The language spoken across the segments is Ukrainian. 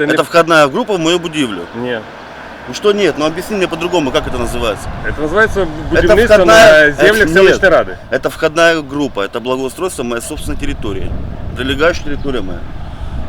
це не Это входная группа в мою будивлю. Ні. Ну что нет, ну объясни мне по-другому, как это называется. Це називається будівництво входная- на землях это- селищної нет. ради. Это входная группа, это благоустройство моей собственной территории. Прилегающая территория моя.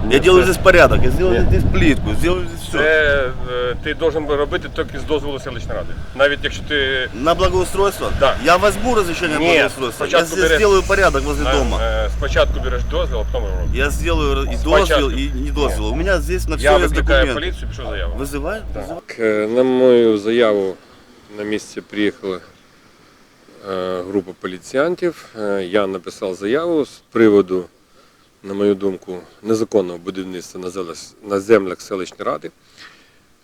Я Нет, делаю это- здесь порядок, я сделаю Нет. здесь плитку, сделаю здесь все. Це е, ти должен би робити тільки з дозволу селищної ради. Навіть якщо ти На благоустройство? Да. Я возьму разрешение на Нет, благоустройство. Я спочатку здесь берешь- сделаю порядок возле на- дома. е, спочатку береш дозвіл, а потім робиш. Я сделаю и Спочатку. дозвел, и не дозвел. У меня здесь на все Я есть викликаю документы. поліцію, пишу заяву. Вызывай? Так. Вызывай. Е, На мою заяву на місце приїхала е, група поліціянтів. Е, Я написав заяву з приводу, на мою думку, незаконного будівництва на землях селищної ради.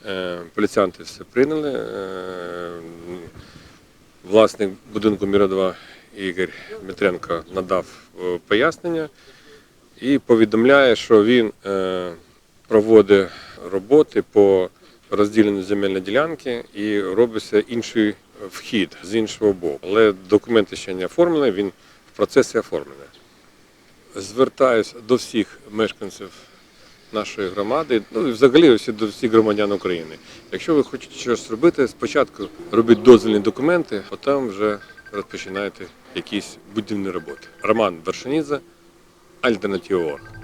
Е, Поліціянти все прийняли. Е, Власник будинку Міра 2 Ігор Дмитренко надав е, пояснення і повідомляє, що він проводить роботи по розділенню земельної ділянки і робиться інший вхід з іншого боку. Але документи ще не оформлені, він в процесі оформлення. Звертаюся до всіх мешканців нашої громади, ну і взагалі всі до всіх громадян України. Якщо ви хочете щось робити, спочатку робіть дозвільні документи, потім вже розпочинайте якісь будівні роботи. Роман Вершинідзе, Альтернатива.орг.